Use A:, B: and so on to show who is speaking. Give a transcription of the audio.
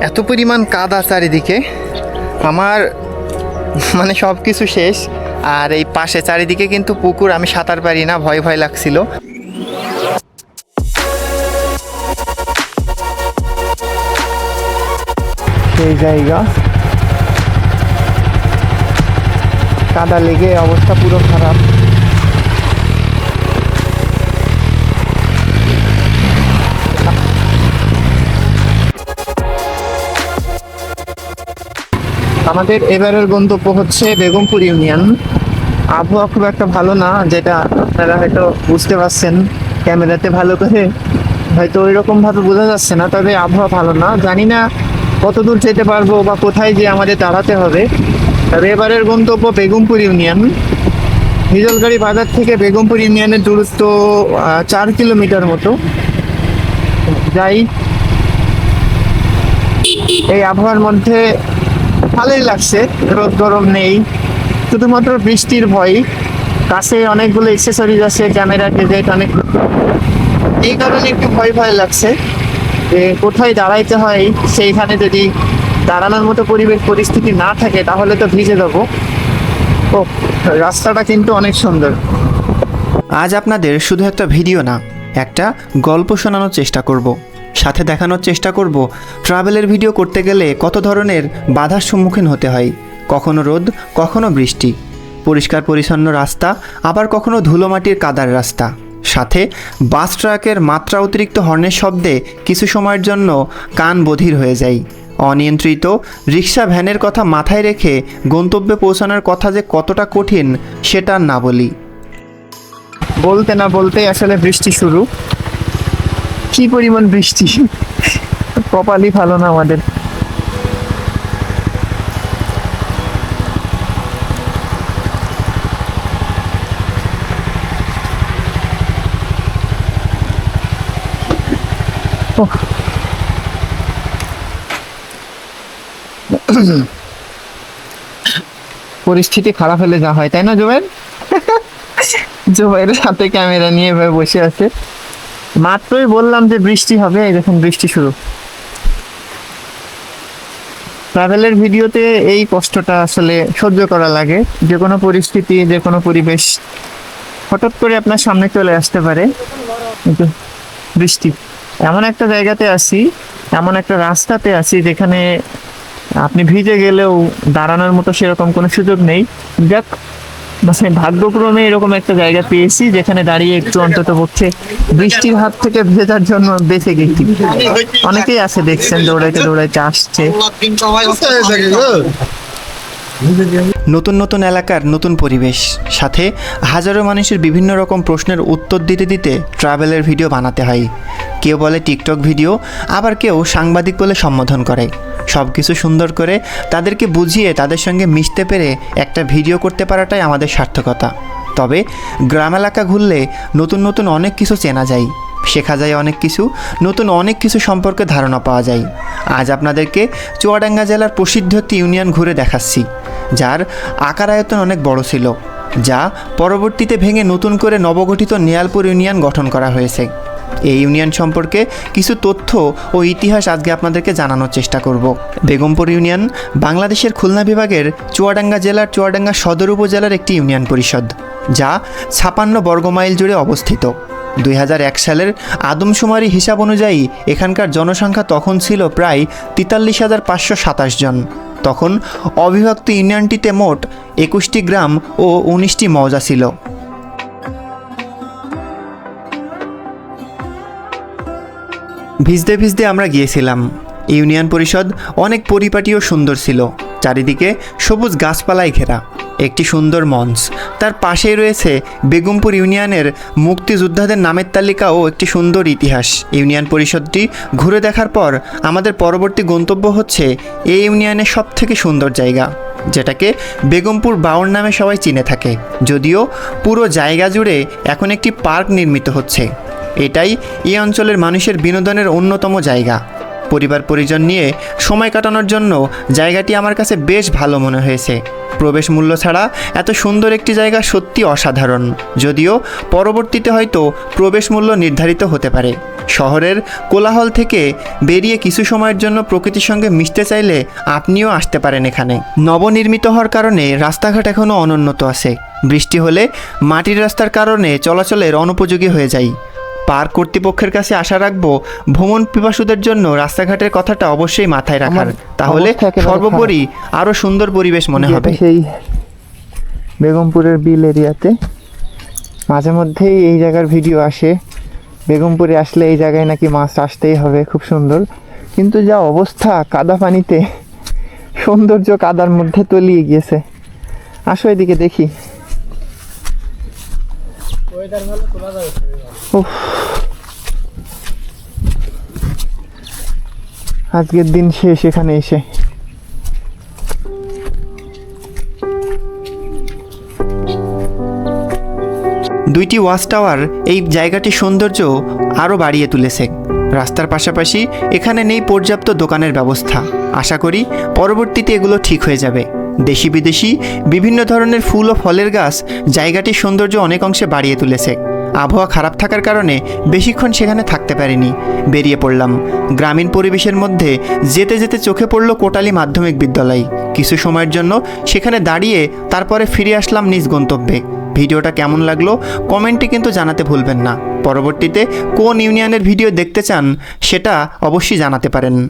A: এত পরিমাণ কাদা চারিদিকে। আমার মানে সব কিছু শেষ। আর এই পাশে চারিদিকে কিন্তু পুকুর, আমি সাঁতার পারি না, ভয় ভয় লাগছিল। সেই জায়গা। কাদা লেগে অবস্থা পুরো খারাপ। আমাদের এবারের গন্তব্য হচ্ছে বেগমপুর ইউনিয়ন। আবহাওয়া খুব একটা ভালো না, যেটা আপনারা হয়তো বুঝতে পারছেন। ক্যামেরাতে ভালো করে হয়তো ওই ভাবে বোঝা যাচ্ছে না, তবে আবহাওয়া ভালো না। জানি না কত দূর যেতে পারব বা কোথায় যে আমাদের দাঁড়াতে হবে। তবে এবারের গন্তব্য বেগমপুর ইউনিয়ন। হিজলগাড়ি বাজার থেকে বেগমপুর ইউনিয়নের দূরত্ব চার কিলোমিটার মতো। যাই। এই আবহাওয়ার মধ্যে ভালোই লাগছে, রোদ গরম নেই। শুধুমাত্র বৃষ্টির ভয়। কাছে অনেকগুলো এক্সেসরিজ আছে ক্যামেরা গেজেট অনেক এই কারণে একটু ভয় ভয় লাগছে যে কোথায় দাঁড়াইতে হয়, সেইখানে যদি দাঁড়ানোর মতো পরিবেশ পরিস্থিতি না থাকে, তাহলে তো ভিজে যাব। ও, রাস্তাটা কিন্তু অনেক সুন্দর।
B: আজ আপনাদের শুধু একটা ভিডিও না, একটা গল্প শোনানোর চেষ্টা করব। সাথে দেখানোর চেষ্টা করব। ট্রাভেলের ভিডিও করতে গেলে কত ধরনের বাধার সম্মুখীন হতে হয়? কখনো রোদ, কখনো বৃষ্টি। পরিষ্কার পরিচ্ছন্ন রাস্তা, আবার কখনো ধুলোমাটির কাদার রাস্তা। সাথে, বাস ট্রাকের মাত্রা অতিরিক্ত হর্নের শব্দে কিছু সময়ের জন্য কান বধির হয়ে যায়। অনিয়ন্ত্রিত রিক্সা ভ্যানের কথা মাথায় রেখে গন্তব্যে পৌঁছানোর কথা যে কতটা কঠিন, সেটা না বলি।
A: বলতে না বলতে আসলে বৃষ্টি শুরু। কি পরিমাণ বৃষ্টি? কপালই ভালো না আমাদের। পরিস্থিতি খারাপ হলে যা হয়, তাই না জোবেন জোবাইয়ের সাথে ক্যামেরা নিয়ে বসে আছে। মাত্রই বললাম যে বৃষ্টি হবে দেখুন বৃষ্টি শুরু। ট্রাভেলের ভিডিওতে এই কষ্টটা আসলে সহ্য করা লাগে। যে কোনো পরিস্থিতি, যে কোনো পরিবেশ হঠাৎ করে আপনার সামনে চলে আসতে পারে। কিন্তু বৃষ্টি, এমন একটা জায়গাতে আছি, এমন একটা রাস্তাতে আছি যেখানে আপনি ভিজে গেলেও দাঁড়ানোর মতো সেরকম কোনো সুযোগ নেই। যাক মানে ভাগ্যক্রমে এরকম একটা জায়গা পেয়েছি যেখানে দাঁড়িয়ে একটু অন্তত পক্ষে বৃষ্টির হাত থেকে ভেজার জন্য বেঁচে গেছি। অনেকেই আছে দেখছেন, দৌড়াইতে দৌড়াইতে আসছে।
B: নতুন নতুন এলাকার নতুন পরিবেশ, সাথে হাজারো মানুষের বিভিন্ন রকম প্রশ্নের উত্তর দিতে দিতে ট্রাভেলের ভিডিও বানাতে হয়। কেউ বলে টিকটক ভিডিও, আবার কেউ সাংবাদিক বলে সম্বোধন করে। সব কিছু সুন্দর করে তাদেরকে বুঝিয়ে তাদের সঙ্গে মিশতে পেরে একটা ভিডিও করতে পারাটাই আমাদের সার্থকতা। তবে গ্রাম এলাকা ঘুরলে নতুন নতুন অনেক কিছু চেনা যায়, শেখা যায় অনেক কিছু, নতুন অনেক কিছু সম্পর্কে ধারণা পাওয়া যায়। আজ আপনাদেরকে চুয়াডাঙ্গা জেলার প্রসিদ্ধ একটি ইউনিয়ন ঘুরে দেখাচ্ছি, যার আকার আয়তন অনেক বড় ছিল, যা পরবর্তীতে ভেঙে নতুন করে নবগঠিত নিয়ালপুর ইউনিয়ন গঠন করা হয়েছে। এই ইউনিয়ন সম্পর্কে কিছু তথ্য ও ইতিহাস আজকে আপনাদেরকে জানানোর চেষ্টা করব। বেগমপুর ইউনিয়ন বাংলাদেশের খুলনা বিভাগের চুয়াডাঙ্গা জেলার চুয়াডাঙ্গা সদর উপজেলার একটি ইউনিয়ন পরিষদ, যা ছাপান্ন বর্গমাইল জুড়ে অবস্থিত। দুই হাজার এক সালের আদমশুমারি হিসাব অনুযায়ী এখানকার জনসংখ্যা তখন ছিল প্রায় তেতাল্লিশ হাজার পাঁচশো সাতাশ জন। তখন অবিভক্ত ইউনিয়নটিতে মোট একুশটি গ্রাম ও উনিশটি মৌজা ছিল। ভিজতে ভিজতে আমরা গিয়েছিলাম। ইউনিয়ন পরিষদ অনেক পরিপাটি ও সুন্দর ছিল। চারিদিকে সবুজ গাছপালায় ঘেরা। একটি সুন্দর মঞ্চ। তার পাশেই রয়েছে বেগমপুর ইউনিয়নের মুক্তিযোদ্ধাদের নামের তালিকা ও একটি সুন্দর ইতিহাস। ইউনিয়ন পরিষদটি ঘুরে দেখার পর আমাদের পরবর্তী গন্তব্য হচ্ছে এই ইউনিয়নের সবথেকে সুন্দর জায়গা, যেটাকে বেগমপুর বাউর নামে সবাই চিনে থাকে। যদিও পুরো জায়গা জুড়ে এখন একটি পার্ক নির্মিত হচ্ছে। এটাই এই অঞ্চলের মানুষের বিনোদনের অন্যতম জায়গা। পরিবার পরিজন নিয়ে সময় কাটানোর জন্য জায়গাটি আমার কাছে বেশ ভালো মনে হয়েছে। প্রবেশ মূল্য ছাড়া এত সুন্দর একটি জায়গা সত্যি অসাধারণ। যদিও পরবর্তীতে হয়তো প্রবেশ মূল্য নির্ধারিত হতে পারে। শহরের কোলাহল থেকে বেরিয়ে কিছু সময়ের জন্য প্রকৃতির সঙ্গে মিশতে চাইলে আপনিও আসতে পারেন এখানে। নবনির্মিত হওয়ার কারণে রাস্তাঘাট এখনও অনুন্নত আছে। বৃষ্টি হলে মাটির রাস্তার কারণে চলাচলের অনুপযোগী হয়ে যায় পার্ক কর্তৃপক্ষের কাছে আশা রাখব ভ্রমণ পিপাসুদের জন্য রাস্তাঘাটের কথাটা অবশ্যই মাথায় রাখার। তাহলে সর্বোপরি আরও সুন্দর পরিবেশ মনে হবে।
A: সেই বেগমপুরের বিল এরিয়াতে মাঝে মধ্যেই এই জায়গার ভিডিও আসে। বেগমপুরে আসলে এই জায়গায় নাকি মাছ আসতেই হবে খুব সুন্দর। কিন্তু যা অবস্থা কাদা পানিতে সৌন্দর্য কাদার মধ্যে তলিয়ে গিয়েছে। আসো এদিকে দেখি। উফ। আজকের দিন শেষ এখানে এসে।
B: দুইটি ওয়াচ টাওয়ার এই জায়গাটির সৌন্দর্য আরও বাড়িয়ে তুলেছে। রাস্তার পাশাপাশি এখানে নেই পর্যাপ্ত দোকানের ব্যবস্থা। আশা করি পরবর্তীতে এগুলো ঠিক হয়ে যাবে। দেশি বিদেশি বিভিন্ন ধরনের ফুল ও ফলের গাছ জায়গাটির সৌন্দর্য অনেক অংশে বাড়িয়ে তুলেছে। আবহাওয়া খারাপ থাকার কারণে বেশিক্ষণ সেখানে থাকতে পারিনি। বেরিয়ে পড়লাম। গ্রামীণ পরিবেশের মধ্যে যেতে যেতে চোখে পড়ল কোটালি মাধ্যমিক বিদ্যালয়। কিছু সময়ের জন্য সেখানে দাঁড়িয়ে তারপরে ফিরে আসলাম নিজ গন্তব্যে। ভিডিওটা কেমন লাগল কমেন্টে কিন্তু জানাতে ভুলবেন না। পরবর্তীতে কোন ইউনিয়নের ভিডিও দেখতে চান সেটা অবশ্যই জানাতে পারেন।